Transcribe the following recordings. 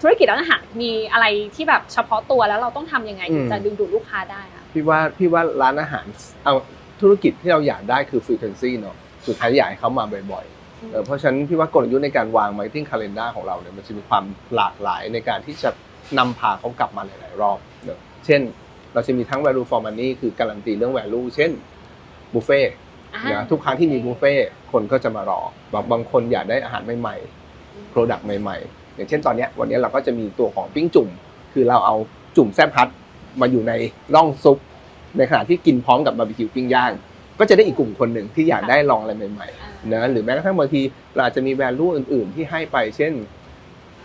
ธุรกิจร้านอาหารมีอะไรที่แบบเฉพาะตัวแล้วเราต้องทำยังไงถึงอืมจะดึงดูดลูกค้าได้คะพี่ว่าพี่ว่าร้านอาหารเอาธุรกิจที่เราอยากได้คือ frequency เนาะสุดท้ายอยากให้เขามาบ่อยๆเออเพราะฉะนั้นพี่ว่ากลยุทธ์ในการวาง marketing calendar ของเราเนี่ยมันจะมีความหลากหลายในการที่จะนำพาเขากลับมาหลายๆรอบเนอะเช่น เราจะมีทั้ง value for money คือการันตีเรื่อง value เช่นบุฟเฟ่อ่านะทุกครั้งที่มีบุฟเฟ่ต์คนก็จะมารอบางบางคนอยากได้อาหารใหม่ๆ Product ใหม่ๆ อย่างเช่นตอนเนี้ยวันนี้เราก็จะมีตัวของปิ้งจุ่ม คือเราเอาจุ่มแซ่บฮัทมาอยู่ในร่องซุป ในขณะที่กินพร้อมกับบาร์บีคิวปิ้งย่าง ก็จะได้อีกกลุ่มคนหนึ่งที่อยากได้ลองอะไรใหม่ๆนะหรือแม้กระทั่งบางทีเราอาจจะมี value อื่น ๆ ที่ให้ไป เช่น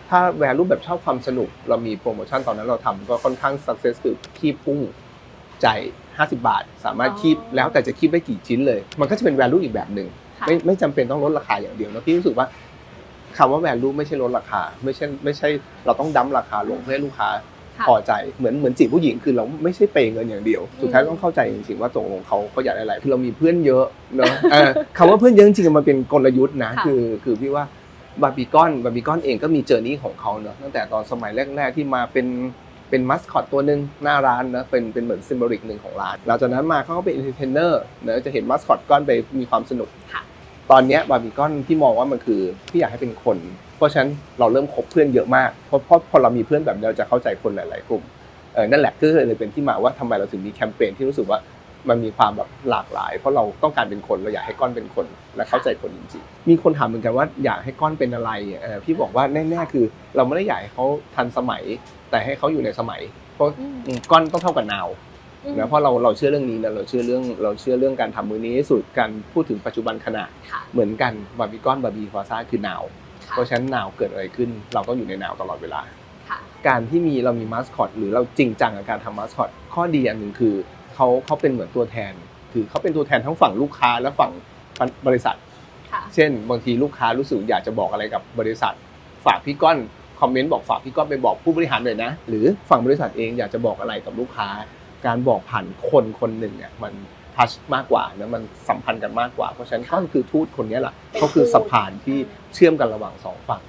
ถ้า value แบบชอบความสนุก เรามีโปรโมชั่นตอนนั้นเราทำก็ค่อนข้าง success คือคีบกุ้งจ่าย50 บาท สามารถคีบแล้วแต่จะคีบได้กี่ชิ้นเลย มันก็จะเป็น value อีกแบบหนึ่งค่ะไม่ไม่จำเป็นต้องลดราคาอย่างเดียวนะพี่รู้สึกว่า คำว่า value ไม่ใช่ลดราคา ไม่ใช่ไม่ใช่เราต้องดั้มราคาลงเพื่อให้ลูกค้าค่ะพอใจเหมือนเหมือนจีบผู้หญิงคือเราไม่ใช่เปย์เงินอย่างเดียว สุดท้ายต้องเข้าใจจริงๆว่าตกลงเขาเขาอยากได้อะไรคือเรามีเพื่อนเยอะเนอะเออคำว่าเพื่อนเยอะจริงๆมันเป็นกลยุทธ์นะค่ะคือคือพี่ว่าบาร์บีคอนบาร์บีคอนเองก็มีเจอร์นี่ของเขาเนอะตั้งแต่ตอนสมัยแรก ๆ ที่มาเป็นเป็นมัสคอตตัวหนึ่งหน้าร้านนะเป็นเป็นเหมือนซิมโบลิกหนึ่งของร้านหลังจากนั้นมาเขาก็เป็นเอนเตอร์เทนเนอร์เนอะจะเห็นมัสคอตก้อนไปมีความสนุกค่ะ ตอนเนี้ยบาร์บีคอนพี่มองว่ามันคือพี่อยากให้เป็นคน เพราะฉะนั้นเราเริ่มคบเพื่อนเยอะมากเพราะเพราะพอเรามีเพื่อนแบบนี้เราจะเข้าใจคนหลาย ๆ กลุ่มเออนั่นแหละก็เลยเป็นที่มาว่าทำไมเราถึงมีแคมเปญที่รู้สึกว่ามันมีความแบบหลากหลาย เพราะเราต้องการเป็นคนเราอยากให้ก้อนเป็นคน และเข้าใจคนจริงๆ มีคนถามเหมือนกันว่าอยากให้ก้อนเป็นอะไรเออพี่บอกว่าแน่ๆคือ เราไม่ได้อยากให้เขาทันสมัย แต่ให้เขาอยู่ในสมัย เพราะอืมอืมก้อนต้องเท่ากับนาวอืม นะเพราะเราเราเชื่อเรื่องนี้นะเราเชื่อเรื่องเราเชื่อเรื่องการทำมือนี้ให้สุดการพูดถึงปัจจุบันขณะค่ะเหมือนกันบาร์บีคอนบาร์บีควาซ่าคือนาวค่ะเพราะฉะนั้นนาวเกิดอะไรขึ้น เราต้องอยู่ในนาวตลอดเวลาค่ะการที่มีเรามีมาสคอตหรือเราจริงจังกับการทำมาสคอตข้อดีอันหนึ่งคือเขาเขาเป็นเหมือนตัวแทน คือเขาเป็นตัวแทนทั้งฝั่งลูกค้าและฝั่งบริษัทค่ะเช่นบางทีลูกค้ารู้สึกอยากจะบอกอะไรกับบริษัท ฝากพี่ก้อนคอมเมนต์บอกฝากพี่ก้อนไปบอกผู้บริหารหน่อยนะ หรือฝั่งบริษัทเองอยากจะบอกอะไรกับลูกค้า การบอกผ่านคนคนหนึ่งเนี่ยมันทัชมากกว่านะมันสัมพันธ์กันมากกว่า เพราะฉะนั้นก้อนคือทูตคนนี้แหละเขาคือสะพานที่เชื่อมกันระหว่างสองฝั่ง